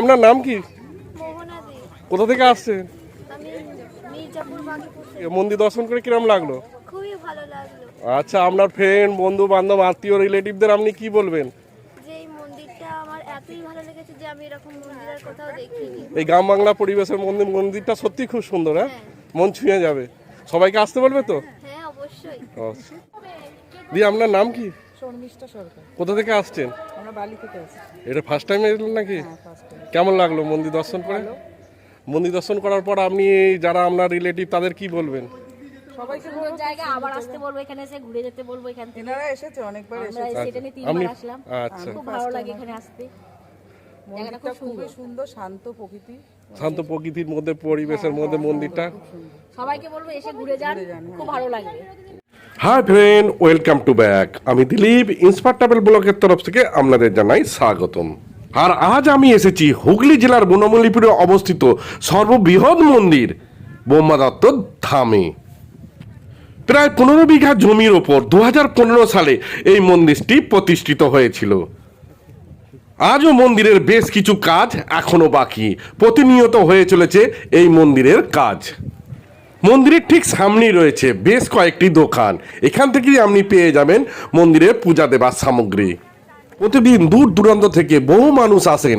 আপনার নাম কি? কোথা থেকে আসছেন? মন্দির দর্শন করে কিরম লাগল? খুবই ভালো লাগল। আচ্ছা আপনার ফ্রেন্ড বন্ধু বান্ধব আত্মীয় রিলেটিভদের আপনি কি বলবেন? এই মন্দিরটা আমার এতই ভালো লেগেছে যে আমি এরকম মন্দির আর কোথাও দেখিনি। এই গ্রাম বাংলা পরিবেশের মন্দির মন্দিরটা সত্যি খুব সুন্দর হ্যাঁ? মন ছুঁয়ে যাবে। সবাইকে আসতে বলবে তো? হ্যাঁ আচ্ছা দিয়ে আপনার নাম কি? কোথা থেকে আসছেন? বালি থেকে আসছি এটা ফার্স্ট টাইম এলেন নাকি? হ্যাঁ ফার্স্ট টাইম কেমন লাগল মন্দির দর্শন করে? মন্দির দর্শন করার পর আপনি যারা আপনার রিলেটিভ তাদের কি বলবেন? সবাইকে সুন্দর জায়গা আবার আসতে বলব এখানে এসে ঘুরে যেতে বলব এখান থেকে। এনারা এসেছে অনেকবার আমরা এসেছে। সেটা নিয়ে তিনবার আসলাম। আচ্ছা। খুব ভালো লাগে এখানে আসতে। মন্দিরটা খুবই সুন্দর শান্ত প্রকৃতি। শান্ত প্রকৃতির মধ্যে পরিবেশের মধ্যে মন্দিরটা। সবাইকে বলব এসে ঘুরে যান খুব ভালো লাগবে। Hi friend welcome to back আমি দিলীপ ইন্সপার ট্রাভেল ব্লকের তরফ থেকে আপনাদের জানাই স্বাগতম। আর আজ আমি এসেছি হুগলি জেলার বনমল্লিপুরে অবস্থিত সর্ববৃহৎ মন্দির বোম্মা দত্ত ধামে। প্রায় পনেরো বিঘা জমির ওপর দু হাজার পনেরো সালে এই মন্দিরটি প্রতিষ্ঠিত হয়েছিল। আজও মন্দিরের বেশ কিছু কাজ এখনও বাকি। প্রতিনিয়ত হয়ে চলেছে এই মন্দিরের কাজ। মন্দিরের ঠিক সামনেই রয়েছে বেশ কয়েকটি দোকান। এখান থেকেই আপনি পেয়ে যাবেন মন্দিরে পূজা দেবার সামগ্রী। প্রতিদিন দূর দূরান্ত থেকে বহু মানুষ আসেন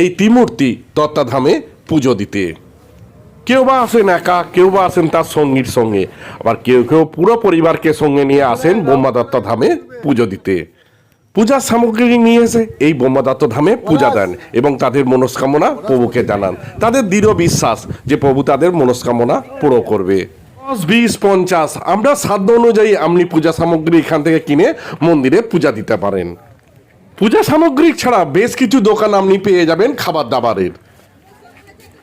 এই ত্রিমূর্তি তত্ত্বাধামে পুজো দিতে। কেউ বা আসেন একা, কেউ বা আসেন তার সঙ্গীর সঙ্গে। আবার কেউ কেউ পুরো পরিবারকে সঙ্গে নিয়ে আসেন বোম্মাদত্ত ধামে পুজো দিতে। পূজার সামগ্রী নিয়ে এসে এই বোম্মাদত্ত ধামে পূজা দেন এবং তাদের মনস্কামনা প্রভুকে জানান। তাদের দৃঢ় বিশ্বাস যে প্রভু তাদের মনস্কামনা পুরো করবে। দশ বিশ পঞ্চাশ আমরা সাধ্য অনুযায়ী আপনি পূজা সামগ্রী এখান থেকে কিনে মন্দিরে পূজা দিতে পারেন। পূজা সামগ্রী ছাড়া বেশ কিছু দোকান আপনি পেয়ে যাবেন খাবার দাবারের।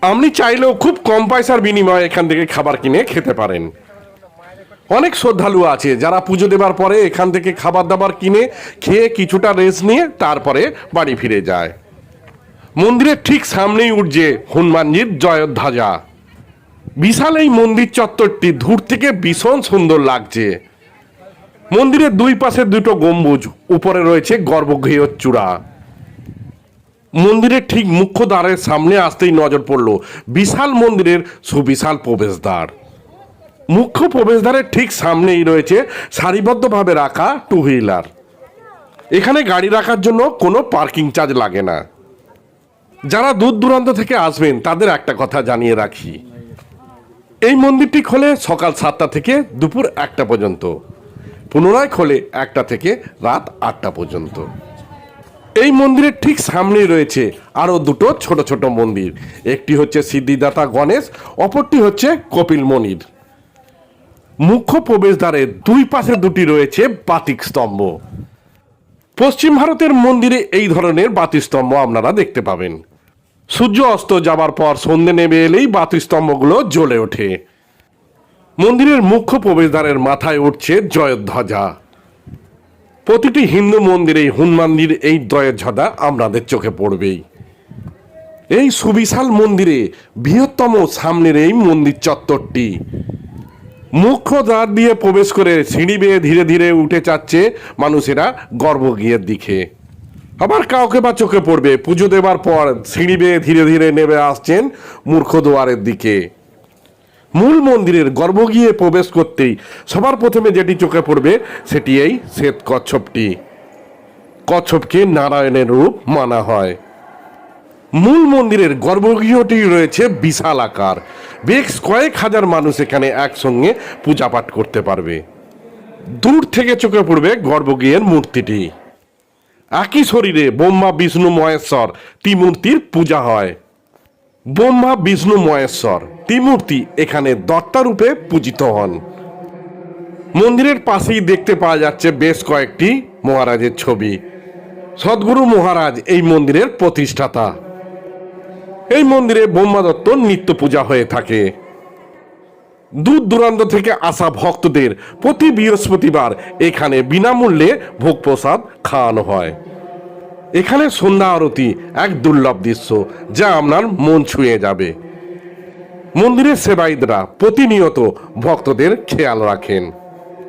আপনি চাইলেও খুব কম পয়সার বিনিময়ে এখান থেকে খাবার কিনে খেতে পারেন। অনেক শ্রদ্ধালু আছে যারা পুজো দেবার পরে এখান থেকে খাবার দাবার কিনে খেয়ে কিছুটা রেস্ট নিয়ে তারপরে বাড়ি ফিরে যায়। মন্দিরের ঠিক সামনেই উঠছে হনুমানজির জয়োধ্বজা। বিশাল এই মন্দির চত্বরটি দূর থেকে ভীষণ সুন্দর লাগছে। মন্দিরের দুই পাশে দুটো গম্বুজ, উপরে রয়েছে গর্ভগৃহ চূড়া। মন্দিরের ঠিক মুখ্য দ্বারের সামনে আসতেই নজর পড়ল বিশাল মন্দিরের সুবিশাল প্রবেশদ্বার। মুখ্য প্রবেশদ্বারের ঠিক সামনেই রয়েছে সারিবদ্ধভাবে রাখা টু হুইলার এখানে গাড়ি রাখার জন্য কোনো পার্কিং চার্জ লাগে না। যারা দূর দূরান্ত থেকে আসবেন, তাদের একটা কথা জানিয়ে রাখি। এই মন্দিরটি খোলে সকাল সাতটা থেকে দুপুর একটা পর্যন্ত। পুনরায় খোলে একটা থেকে রাত আটটা পর্যন্ত। এই মন্দিরের ঠিক সামনেই রয়েছে আরও দুটো ছোট ছোট মন্দির। একটি হচ্ছে সিদ্ধিদাতা গণেশ, অপরটি হচ্ছে কপিল মনির মুখ্য প্রবেশদ্বারের দুই পাশে দুটি রয়েছে বাতিক স্তম্ভ। পশ্চিম ভারতের মন্দিরে এই ধরনের বাতিস্তম্ভ আপনারা দেখতে পাবেন। সূর্য অস্ত যাবার পর সন্ধে নেমে এলেই বাতিস্তম্ভগুলো জ্বলে ওঠে। মন্দিরের মুখ্য প্রবেশদ্বারের মাথায় উঠছে জয়ধ্বজা প্রতিটি হিন্দু মন্দিরেই হনুমানজির এই জয়ধ্বজা আপনাদের চোখে পড়বেই। এই সুবিশাল মন্দিরে বৃহত্তম সামনের এই মন্দির চত্বরটি মুখ্য দ্বার দিয়ে প্রবেশ করে সিঁড়ি বেয়ে ধীরে ধীরে উঠে যাচ্ছে মানুষেরা গর্ভগৃহের দিকে। আবার কাউকে বা চোখে পড়বে। পুজো দেবার পর সিঁড়ি বেয়ে ধীরে ধীরে নেমে আসছেন মূর্খ দুয়ারের দিকে। মূল মন্দিরের গর্ভগৃহে প্রবেশ করতেই সবার প্রথমে যেটি চোখে পড়বে, সেটি এই শ্বেত কচ্ছপটি। কচ্ছপকে নারায়ণের রূপ মানা হয়। মূল মন্দিরের গর্ভগৃহটি রয়েছে বিশাল আকার। বেশ কয়েক হাজার মানুষ এখানে একসঙ্গে পূজা পাঠ করতে পারবে। দূর থেকে চোখে পড়বে গর্ভগৃহের মূর্তিটি। একই শরীরে ব্রহ্মা, বিষ্ণু, মহেশ্বর ত্রিমূর্তির পূজা হয়। ব্রহ্মা, বিষ্ণু, মহেশ্বর ত্রিমূর্তি এখানে দত্তারূপে পূজিত হন। মন্দিরের পাশেই দেখতে পাওয়া যাচ্ছে বেশ কয়েকটি মহারাজের ছবি। সদ্গুরু মহারাজ এই মন্দিরের প্রতিষ্ঠাতা। এই মন্দিরে ব্রহ্মা দত্ত নিত্য পূজা হয়ে থাকে। দূর দূরান্ত থেকে আসা ভক্তদের প্রতি বৃহস্পতিবার এখানে বিনামূল্যে ভোগ প্রসাদ খাওয়ানো হয়। এখানে সন্ধ্যা আরতি এক দুর্লভ দৃশ্য যা আপনার মন ছুঁয়ে যাবে। মন্দিরের সেবায়িতরা প্রতিনিয়ত ভক্তদের খেয়াল রাখেন।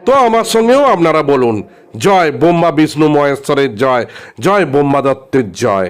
তো আমার সঙ্গেও আপনারা বলুন, জয় ব্রহ্মা, বিষ্ণু, মহেশ্বরের জয় জয় ব্রহ্মা দত্তের জয়।